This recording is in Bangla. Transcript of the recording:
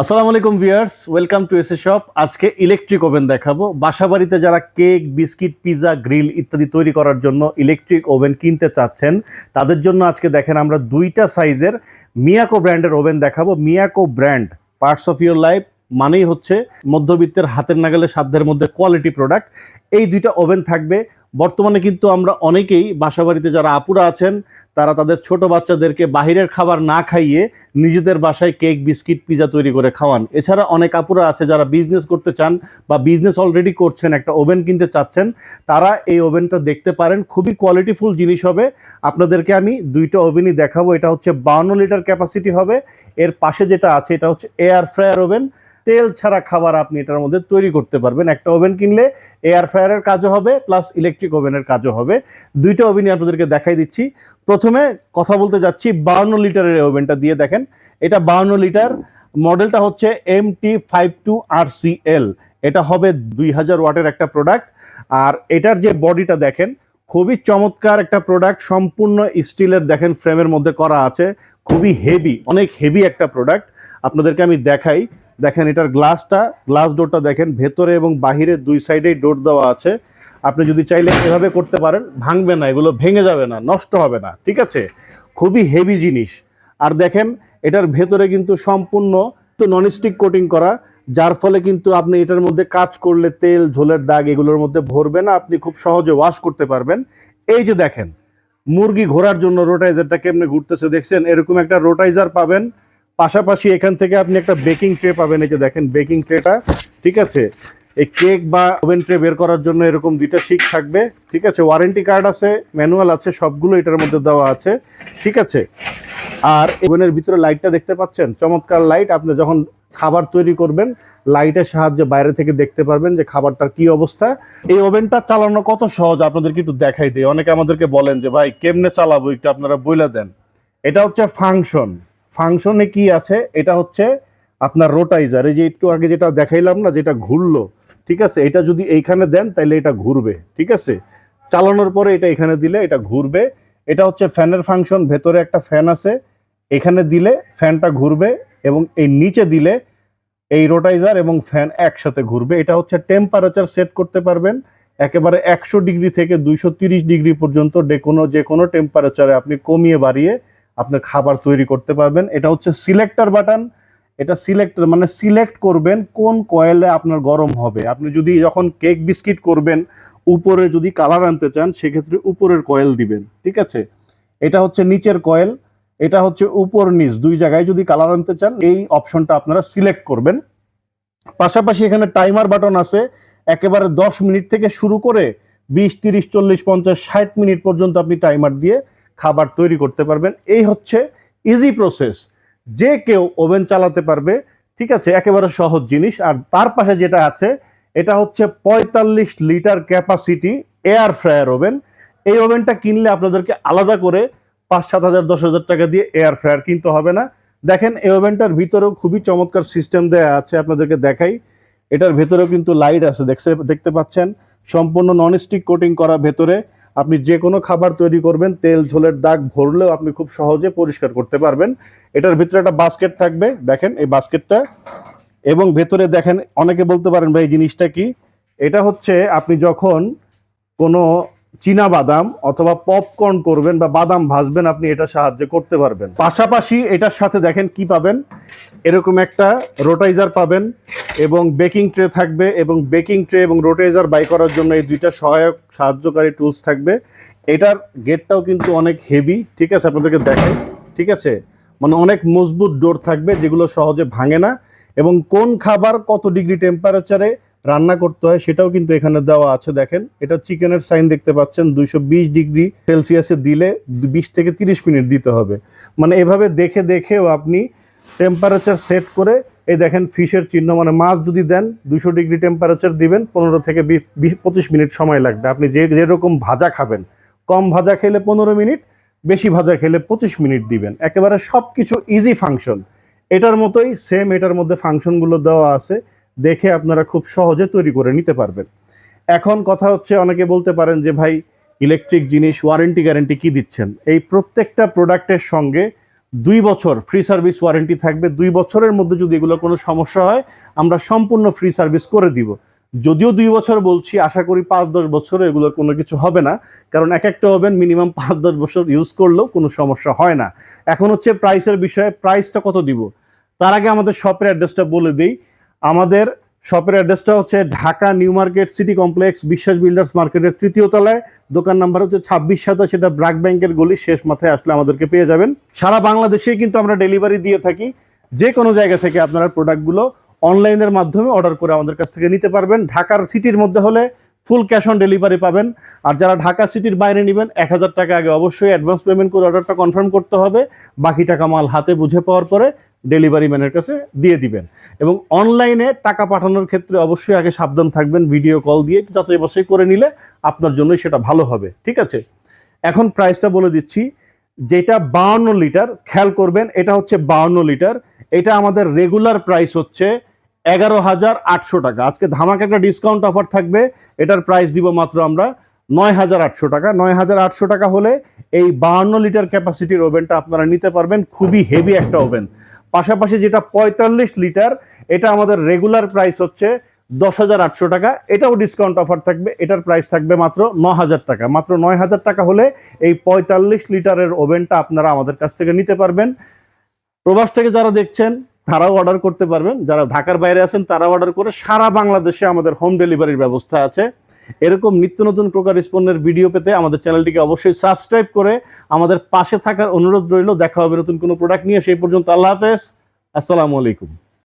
আসসালামু আলাইকুম viewers, welcome to SA shop. আজকে ইলেকট্রিক ওভেন দেখাবো। বাসাবাড়িতে যারা কেক, বিস্কিট পিৎজা গ্রিল ইত্যাদি তৈরি করার জন্য ইলেকট্রিক ওভেন কিনতে চাচ্ছেন, তাদের জন্য আজকে দেখেন আমরা দুইটা সাইজের মিয়াকো ব্র্যান্ডের ওভেন দেখাবো। Miyako brand, parts of your life মানেই হচ্ছে মধ্যবিত্তের হাতের নাগালে সাধ্যের মধ্যে কোয়ালিটি প্রোডাক্ট। এই দুইটা ওভেন থাকবে বর্তমানে কিন্তু আমরা অনেকেই বাসাবাড়িতে যারা আপুরা আছেন, তারা তাদের ছোট বাচ্চাদেরকে বাহিরের খাবার না খাইয়ে নিজেদের বাসায় কেক, বিস্কিট, পিজা তৈরি করে খাওয়ান। এছাড়া অনেক আপুরা আছে যারা বিজনেস করতে চান বা বিজনেস অলরেডি করছেন, একটা ওভেন কিনতে চাচ্ছেন, তারা এই ওভেনটা দেখতে পারেন। খুবই কোয়ালিটিফুল জিনিস হবে। আপনাদেরকে আমি দুইটা ওভেনই দেখাবো। এটা হচ্ছে বাউন্ন লিটার ক্যাপাসিটি হবে। এর পাশে যেটা আছে, এটা হচ্ছে এয়ার ফ্রায়ার ওভেন তেল ছাড়া খাবার আপনি এটার মধ্যে তৈরি করতে পারবেন। একটা ওভেন কিনলে এয়ার ফ্রায়ারের কাজও হবে প্লাস ইলেকট্রিক ওভেনের কাজও হবে। দুইটা ওভেনই আপনাদেরকে দেখাই দিচ্ছি। প্রথমে কথা বলতে যাচ্ছি বাউন্ন লিটারের ওভেনটা দিয়ে দেখেন। এটা বাউন্ন লিটার, মডেলটা হচ্ছে M T five two R C L এটা হবে দুই হাজার ওয়াটের একটা প্রোডাক্ট আর এটার যে বডিটা দেখেন, খুবই চমৎকার একটা প্রোডাক্ট সম্পূর্ণ স্টিলের দেখেন ফ্রেমের মধ্যে করা আছে। খুবই হেভি অনেক হেভি একটা প্রোডাক্ট আপনাদেরকে আমি দেখাই। দেখেন এটার গ্লাসটা গ্লাস ডোরটা দেখেন, ভেতরে এবং বাহিরে দুই সাইডেই ডোর দেওয়া আছে। আপনি যদি চাইলে এভাবে করতে পারেন, ভাঙবে না, এগুলো ভেঙে যাবে না, নষ্ট হবে না, ঠিক আছে? খুবই হেভি জিনিস। আর দেখেন, এটার ভেতরে কিন্তু সম্পূর্ণ তো ননস্টিক কোটিং করা, যার ফলে কিন্তু আপনি এটার মধ্যে কাজ করলে তেল, ঝোলের দাগ এগুলোর মধ্যে ভরবে না, আপনি খুব সহজে ওয়াশ করতে পারবেন। এই যে দেখেন, মুরগি ঘোরার জন্য রোটাইজারটা কেমনে ঘুরতেছে, দেখছেন? এরকম একটা রোটাইজার পাবেন পাশাপাশি এখান থেকে আপনি একটা বেকিং ট্রে পাবেন, এই যে দেখেন বেকিং ট্রেটা, ঠিক আছে? এই কেক বা ওভেন ট্রে বের করার জন্য এরকম দুইটা শিক থাকবে, ঠিক আছে? ওয়ারেন্টি কার্ড আছে, ম্যানুয়াল আছে, সবগুলো এটার মধ্যে দেওয়া আছে, ঠিক আছে? আর ওভেনের ভিতরে লাইটটা দেখতে পাচ্ছেন? চমৎকার লাইট, আপনি যখন খাবার তৈরি করবেন, লাইটের সাহায্যে বাইরে থেকে দেখতে পারবেন যে খাবারটার কি অবস্থা। এই ওভেনটা চালানো কত সহজ? আপনাদেরকে একটু দেখাই দিই। অনেকে আমাদেরকে বলেন যে, ভাই, কেমনে চালাবো? একটু আপনারা বইলা দেন। এটা হচ্ছে ফাংশন। ফাংশনে কি আছে? এটা হচ্ছে আপনার রোটাইজার। এই যে একটু আগে যেটা দেখাইলাম না, যেটা ঘুরলো, ঠিক আছে? এটা যদি এইখানে দেন তাহলে এটা ঘুরবে, ঠিক আছে? চালানোর পরে এটা এখানে দিলে এটা ঘুরবে। এটা হচ্ছে ফ্যানের ফাংশন, ভেতরে একটা ফ্যান আছে। এখানে দিলে ফ্যানটা ঘুরবে এবং এই নিচে দিলে এই রোটাইজার এবং ফ্যান একসাথে ঘুরবে। এটা হচ্ছে টেম্পারেচার সেট করতে পারবেন। একেবারে একশো ডিগ্রি থেকে দুইশো ডিগ্রি পর্যন্ত যে কোনো যে কোনো টেম্পারেচারে আপনি কমিয়ে বাড়িয়ে আপনার খাবার তৈরি করতে পারবেন। এটা হচ্ছে সিলেক্টর বাটন এটা সিলেক্টর মানে সিলেক্ট করবেন কোন কয়েলে আপনার গরম হবে। আপনি যদি যখন কেক বিস্কিট করবেন, উপরে যদি কালার আনতে চান, সেক্ষেত্রে উপরের কয়েল দিবেন, ঠিক আছে? এটা হচ্ছে নিচের কয়েল এটা হচ্ছে উপর নিচ, দুই জায়গায় যদি কালার আনতে চান, এই অপশনটা আপনারা সিলেক্ট করবেন। পাশাপাশি এখানে টাইমার বাটন আছে। একেবারে দশ মিনিট থেকে শুরু করে বিশ, তিরিশ, চল্লিশ, পঞ্চাশ, ষাট মিনিট পর্যন্ত আপনি টাইমার দিয়ে খাবার তৈরি করতে পারবেন। এই হচ্ছে ইজি প্রসেস যে কেউ ওভেন চালাতে পারবে, ঠিক আছে, একেবারে সহজ জিনিস। আর তার পাশে যেটা আছে, এটা হচ্ছে পঁয়তাল্লিশ litre capacity air fryer oven এই ওভেনটা কিনলে আপনাদেরকে আলাদা করে পাঁচ সাত হাজার, দশ হাজার টাকা দিয়ে এয়ার ফ্রায়ার কিনতে হবে না। দেখেন, এই ওভেনটার ভিতরেও খুবই চমৎকার সিস্টেম দেয়া আছে আপনাদেরকে দেখাই। এটার ভেতরেও কিন্তু লাইট আছে, দেখছে, দেখতে পাচ্ছেন? সম্পূর্ণ ননস্টিক কোটিং করা ভেতরে। আপনি যে কোনো খাবার তৈরি করবেন, তেল, ঝোলের দাগ ভরলেও আপনি খুব সহজে পরিষ্কার করতে পারবেন। এটার ভিতরে একটা বাস্কেট থাকবে, দেখেন এই বাস্কেটটা এবং ভেতরে দেখেন, অনেকে বলতে পারেন, ভাই জিনিসটা কি? এটা হচ্ছে আপনি যখন কোনো চীনা বাদাম অথবা পপকর্ন করবেন বা বাদাম ভাজবেন, আপনি এটা সাহায্য করতে পারবেন। পাশাপাশি এটার সাথে দেখেন কি পাবেন? এরকম একটা রোটাইজার পাবেন এবং বেকিং ট্রে থাকবে এবং বেকিং ট্রে এবং রোটাইজার বাই করার জন্য এই দুইটা সহায়ক সাহায্যকারী টুলস থাকবে। এটার গেটটাও কিন্তু অনেক হেভি ঠিক আছে? আপনাদেরকে দেখেন ঠিক আছে? মানে অনেক মজবুত ডোর থাকবে যেগুলো সহজে ভাঙে না এবং কোন খাবার কত ডিগ্রি টেম্পারেচারে রান্না করতে হয়, সেটাও কিন্তু এখানে দেওয়া আছে, দেখেন। এটা চিকেনের সাইন দেখতে পাচ্ছেন, দুইশো বিশ ডিগ্রি সেলসিয়াসে দিলে বিশ থেকে তিরিশ মিনিট দিতে হবে। মানে এভাবে দেখে দেখেও আপনি টেম্পারেচার সেট করে, এই দেখেন ফিশের চিহ্ন মানে মাছ যদি দেন দুশো ডিগ্রি টেম্পারেচার দিবেন, পনেরো থেকে পঁচিশ মিনিট সময় লাগবে। আপনি যে যেরকম ভাজা খাবেন, কম ভাজা খেলে পনেরো মিনিট, বেশি ভাজা খেলে পঁচিশ মিনিট দিবেন। একেবারে সব কিছু ইজি ফাংশন এটার মতোই সেম এটার মধ্যে ফাংশনগুলো দেওয়া আছে। দেখে আপনারা খুব সহজে তৈরি করে নিতে পারবেন। এখন কথা হচ্ছে, অনেকে বলতে পারেন যে, ভাই ইলেকট্রিক জিনিস ওয়ারেন্টি গ্যারেন্টি কি দিচ্ছেন? এই প্রত্যেকটা প্রোডাক্টের সঙ্গে দুই বছর ফ্রি সার্ভিস ওয়ারেন্টি থাকবে। দুই বছরের মধ্যে যদি এগুলো কোনো সমস্যা হয়, আমরা সম্পূর্ণ ফ্রি সার্ভিস করে দিব। যদিও দুই বছর বলছি, আশা করি পাঁচ, দশ বছরে এগুলো কোনো কিছু হবে না। কারণ এক একটা ওভেন মিনিমাম পাঁচ, দশ বছর ইউজ করলেও কোনো সমস্যা হয় না। এখন হচ্ছে প্রাইসের বিষয়ে প্রাইসটা কত দিব? তার আগে আমাদের শপের অ্যাড্রেসটা বলে দিই। আমাদের শপের অ্যাড্রেসটা হচ্ছে Dhaka New Market City Complex Biswas builders মার্কেটের তৃতীয় তলায়। দোকান নাম্বার হচ্ছে ছাব্বিশ সাতা সেটা ব্রাক ব্যাংকের গলি, শেষ মাথায় আসলে আমাদেরকে পেয়ে যাবেন। সারা বাংলাদেশেই কিন্তু আমরা ডেলিভারি দিয়ে থাকি। যে কোনো জায়গা থেকে আপনারা প্রোডাক্টগুলো অনলাইনের মাধ্যমে অর্ডার করে আমাদের কাছ থেকে নিতে পারবেন। ঢাকার সিটির মধ্যে হলে ফুল ক্যাশ অন ডেলিভারি পাবেন। আর যারা ঢাকা সিটির বাইরে নেবেন, এক হাজার টাকা আগে অবশ্যই অ্যাডভান্স পেমেন্ট করে অর্ডারটা কনফার্ম করতে হবে। বাকি টাকা মাল হাতে বুঝে পাওয়ার পরে ডেলিভারি ম্যানের কাছে দিয়ে দিবেন। এবং অনলাইনে টাকা পাঠানোর ক্ষেত্রে অবশ্যই আগে সাবধান থাকবেন, ভিডিও কল দিয়ে যাচাই বাছাই করে নিলে আপনার জন্যই সেটা ভালো হবে, ঠিক আছে? এখন প্রাইসটা বলে দিচ্ছি, যেটা বাউন্ন লিটার, খেয়াল করবেন, এটা হচ্ছে বাউন্ন লিটার, এটা আমাদের রেগুলার প্রাইস হচ্ছে এগারো হাজার আটশো টাকা। আজকে ধামাকা একটা ডিসকাউন্ট অফার থাকবে, এটার প্রাইস দিব মাত্র আমরা নয় হাজার আটশো টাকা। নয় হাজার আটশো টাকা হলে এই বাহান্ন লিটার ক্যাপাসিটির ওভেনটা আপনারা নিতে পারবেন, খুবই হেভি একটা ওভেন পাশাপাশি যেটা পঁয়তাল্লিশ লিটার, এটা আমাদের রেগুলার প্রাইস হচ্ছে দশ হাজার আটশো টাকা। এটাও ডিসকাউন্ট অফার থাকবে, এটার প্রাইস থাকবে মাত্র ন হাজার টাকা। মাত্র নয় হাজার টাকা হলে এই পঁয়তাল্লিশ লিটারের ওভেনটা আপনারা আমাদের কাছ থেকে নিতে পারবেন। প্রবাস থেকে যারা দেখছেন, তারাও অর্ডার করতে পারবেন। যারা ঢাকার বাইরে আছেন, তারাও অর্ডার করে সারা বাংলাদেশে আমাদের হোম ডেলিভারির ব্যবস্থা আছে। এরকম নিত্য নতুন প্রকার স্পন্নের ভিডিও পেতে আমাদের চ্যানেলটিকে অবশ্যই সাবস্ক্রাইব করে আমাদের পাশে থাকার অনুরোধ রইল। দেখা হবে নতুন কোনো প্রোডাক্ট নিয়ে। সেই পর্যন্ত আল্লাহ হাফেজ। আসসালামু আলাইকুম।